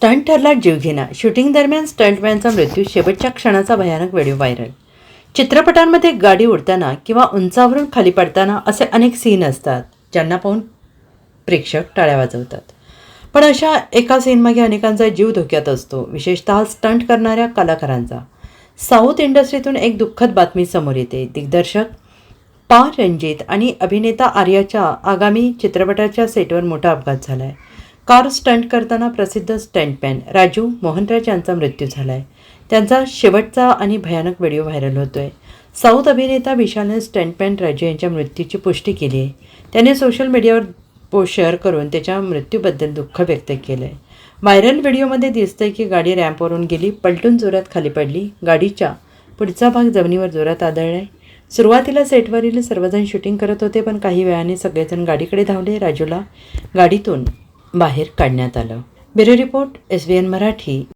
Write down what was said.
Stunt ठरला जीवघेणा shooting दरम्यान स्टंटमॅनचा मृत्यू शेवटच्या क्षणाचा भयानक व्हिडिओ व्हायरल. चित्रपटांमध्ये गाडी उडताना किंवा उंचावरून खाली पडताना असे अनेक सीन असतात ज्यांना पाहून प्रेक्षक टाळ्या वाजवतात. पण अशा एका सीनमागे अनेकांचा जीव धोक्यात असतो विशेषतः स्टंट करणाऱ्या कलाकारांचा. साऊथ इंडस्ट्रीतून एक दुःखद बातमी समोर येते. दिग्दर्शक पा. रणजित आणि अभिनेता आर्याच्या आगामी चित्रपटाच्या सेटवर मोठा अपघात झाला आहे कार स्टंट करताना प्रसिद्ध स्टंटमॅन राजू मोहनराज यांचा मृत्यू झाला आहे त्यांचा शेवटचा आणि भयानक व्हिडिओ व्हायरल होतोय. साऊथ अभिनेता विशालने स्टंटमॅन राजू यांच्या मृत्यूची पुष्टी केली आहे. त्याने सोशल मीडियावर पोस्ट शेअर करून त्याच्या मृत्यूबद्दल दुःख व्यक्त केलं आहे व्हायरल व्हिडिओमध्ये दिसतंय की गाडी रॅम्पवरून गेली पलटून जोरात खाली पडली. गाडीच्या पुढचा भाग जमिनीवर जोरात आदळला सुरुवातीला सेटवरील सर्वजण शूटिंग करत होते पण काही वेळाने सगळेजण गाडीकडे धावले. राजूला गाडीतून बाहेर काढण्यात आलं. Bureau report S B N Marathi.